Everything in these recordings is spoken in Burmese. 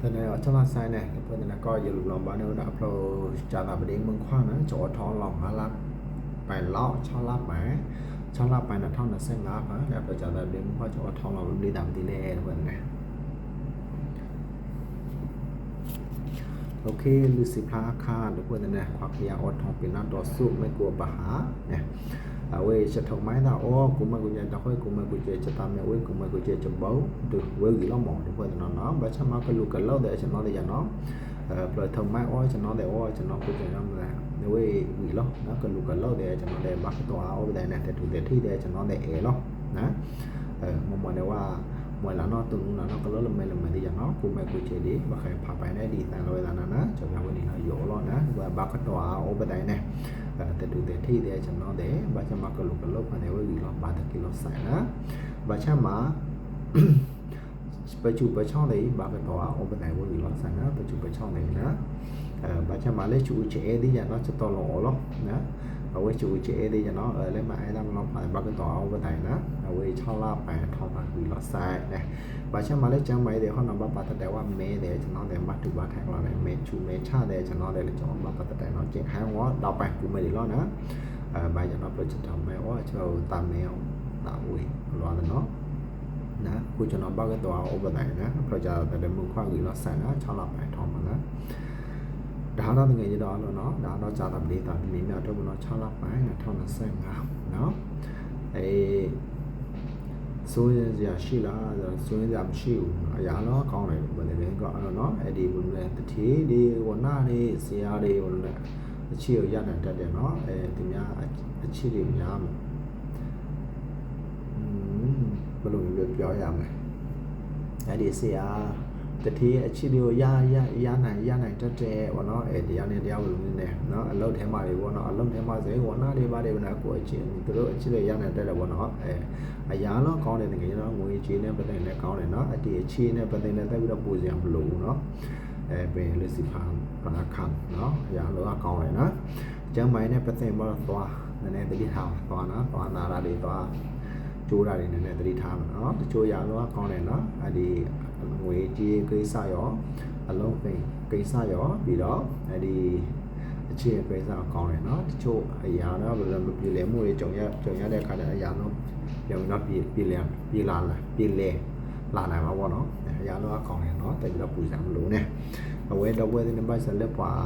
တနေ့အချမဆိုင်နေပွင့်နေကောရလူလောဘာနေတော့အဖလိုဂျာတာပဒင်းမခွာနော်ကြောထောင်းလောင်ဟာလာပိုင်လောက်6လပိုင်6လပိုင်2025ပါအဲ့ပဂျာတာပဒင်းမခွာကြောထောင်းလောင်လေးတမ်ဒီလေပွင့်နေโอเคလူစီဖာခါတပွင့်နေခွာဖျာအော်ထောင်းပင်နာတော့စုမကူပါဟာเนี่ยအ ဝေချက်ထုံမိုင်းတာအော်ကုမကုညတခွေကုမကုကျေချက်တာမြဝေကုမကုကျေချက်ဘောဒုဝေကြီးလောမောင်ဒီပွဲနော်နော်ဘာချမကလူကလောက်တဲ့ကျွန်တော်တွေရနော်အဲပလထုံမိုင်းအော်ကျွန်တော်တွေအော်ကျွန်တော်ကိုကျေရမလားဒီဝေကြီးလောနော်ကလူကလောက်တဲ့ကျွန်တော်တွေဘာတော့အော်တဲ့နဲ့တူတဲ့ထိတဲ့ကျွန်တော်တွေအဲလောနော်အဲမမနေဝါ မွေလာတော့တူနာတော့ကလောလမဲလမဲဒီရနော်ကိုမဲကိုချေဒီဘာခဲဖာပိုင်နေဒီတန်လောလာနာနာကျွန်တော်ဝင်နေတော့ယောလောနော်ဘာကတော့အော်ပတိုင်းနဲ့တတူတဲ့ထိတဲ့ကျွန်တော်တဲ့ဘာချမကလုကလုကနေဝေးလောဘာတကီလောဆိုင်နာဘာချမပချူပချောင်းလေးဘာကတော့အော်ပတိုင်းဝေးလောဆိုင်နာပချူပချောင်းလေးနော်အဲဘာချမလဲချူချေဒီရနော်ချတော်လောလောနော် အဝေးချူချေဒီရနော်အဲလဲမအဲ့ဒါမလို့ပါဘာကတော့အော်ပတိုင်းနော်အဝေး6လပိုင်ထောက်ပါပြီးလောဆိုင်နော်ဘာချမလဲကျမ်းမိုင်းတဲ့ဟောနံပါတ်ပါတဲ့ว่าမဲတယ်ကျွန်တော်တယ်မတူပါထိုင်လာတယ်မဲချူမဲချတယ်ကျွန်တော်တယ်လေကျွန်တော်ပါတဲ့နော်ကျင်ဟန်ဝါတော့ပိုင်ကူမဲလောနော်အဲဘာကျွန်တော် project တော့မဲဝါကျွန်တော်တာမဲအောင်တာဝေးလောနော်นะกูจะนอนบ้านก็ตัวโอเวอร์ไนนะเพราะจะแต่เดิมมือขว้างอยู่แล้วใส่นะชอบหลับไปทองมันนะ ဒါတော့ငွေရတော့လို့เนาะဒါတော့ကြာတာပလေးတာဒီနေ့တော့ဘုနော်6လပိုင်း2025เนาะအဲစိုးရင်စရာရှိလားစိုးရင်စရာမရှိဘူးအရာတော့ကောင်းတယ်ဘယ်လိုလဲကောအဲ့တော့เนาะအဲ့ဒီဘုလဲတတိဒီဝနာတွေဇရာတွေဘုလဲအချီကိုရနိုင်တတ်တယ်เนาะအဲဒီများအချီတွေများမှာဘယ်လိုမျိုးပြောရမလဲအဲ့ဒီဆရာ တတိယအချစ်တွေကိုရရရနိုင်ရနိုင်တတ်တယ်ပေါ့နော်အဲတရားနဲ့တရားဝင်နေတယ်နော်အလုပ်ထဲမှာတွေပေါ့နော်အလုပ်ထဲမှာစေဝနာတွေပါတယ်ပေါ့နော်ကိုအချစ်သူတို့အချစ်တွေရနိုင်တတ်တယ်ပေါ့နော်အဲအရာတော့ကောင်းတယ်တကယ်ကျွန်တော်ငွေချေးနဲ့ပတ်သက်နဲ့ကောင်းတယ်နော်အတီအချေးနဲ့ပတ်သက်နဲ့တက်ပြီးတော့ပို့စရာမလိုဘူးနော်အဲပင်လက်စီဖာပနာခံနော်အရာတော့ကောင်းတယ်နော်ကျမ်းပိုင်းနဲ့ပတ်သက်ပြီးတော့သွားနည်းနည်းတတိထားသွားနော်သွားနာရတွေသွား ကျိုးတာတွေနည်းနည်းသတိထားမှာနော်တချို့ရာတော့ကောင်းတယ်နော်အဲ့ဒီငွေကြေးကိစ္စရောအလုံးပိန်ကိစ္စရောပြီးတော့အဲ့ဒီအခြေအကိစ္စကောင်းတယ်နော်တချို့အရာတော့ဘယ်လိုပြည်လဲမှုတွေကြုံရကြုံရတဲ့အခါကျအရာတော့ပြန်တော့ပြည်ပြည်လဲပြည်လာလာပြည်လဲလာနိုင်မှာပေါ့နော်အရာတော့ကောင်းတယ်နော်တက်ပြီးတော့ပူစံမလို့နဲ့အဝဲတော့ဝဲတဲ့နံပါတ်ဆက်လက်ပွား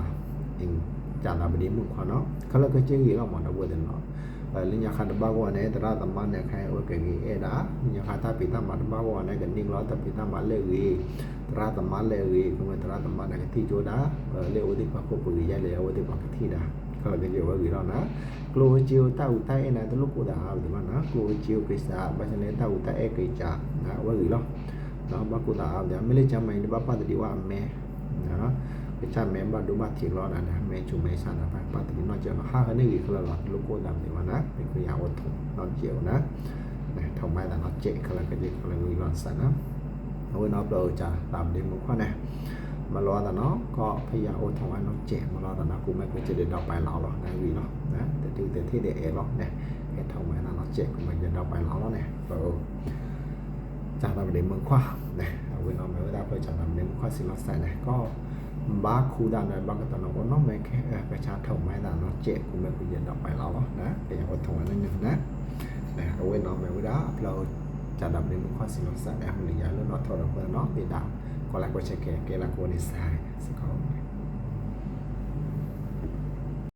အင်းကြာတာပဒီမှုခေါ်နော်ခလကချင်းကြီးတော့မတော့ဝဲတဲ့နော် linya khad bagwa ne tara tamma ne khai o ke gi era linya khata pita ma bagwa ne ke ning lo ta pita ma le gi tara tamma le gi ko me tara tamma ne ke thi jo da le o di pa ko pu gi ya le o di pa ke thi da ko le ge wa gi ro na klo chiu ta u ta e na to lu ko da ha di ma na klo chiu ke sa ba ne ta u ta e ke cha na wa gi lo na ba ko da ha ya me le cha mai ni ba pa di wa me na ချမ်းမဲဘာဒုမတီလောနာမဲချုံမဲဆာနာပါပတ်တိနော်ကျော်ဟာခနေကြီးခလာလောလူကိုဒမ်နေဝနာဒီကရဝတ်ထုနော်ကျော်နာနဲထောင်းမဲတာနော်ကျဲခလာကကြီးခလာလူလောဆာနာဟိုနော်ပလောချာတမ်ဒီမခွနဲ့ cha mẹ mà đúng mà thì lo là nè mẹ chúng mẹ sao là bạn bạn thì nói chuyện nó ha cái này thì là lo lúc cô làm thì mà nè mình cứ nhau thùng nó chịu nè này thông mai là nó chạy cái là cái gì là người lo sợ lắm ôi nó rồi chả làm đi một khoa nè mà lo là nó có bây giờ ôn thông anh nó trẻ mà lo là nó cũng mẹ cũng chỉ để đọc bài lão rồi này vì nó nè để từ từ thế để lo nè cái thông mai là nó trẻ của mình để đọc bài lão đó nè rồi chả làm đến một khoa nè เอาไว้เอาไว้ได้เพื่อจะทำในข้อสิลอสไซนะก็ ဘာခူဒါနဲ့ဘာကတနောနောမဲခဲပချာထုံမဲတာနော်ကျဲကုမဲကုရတော့ပိုင်လာတော့နော်တရားဝထုံနေနေနော်အဲအဝဲနော်မဲဝဒါအပလောဂျာဒပ်နေမခွာစီလောဆာအမလီယာလောနော်ထော်တော့နော်ဒေတာကောလာကိုချက်ခဲကဲလာကိုနေဆိုင်စက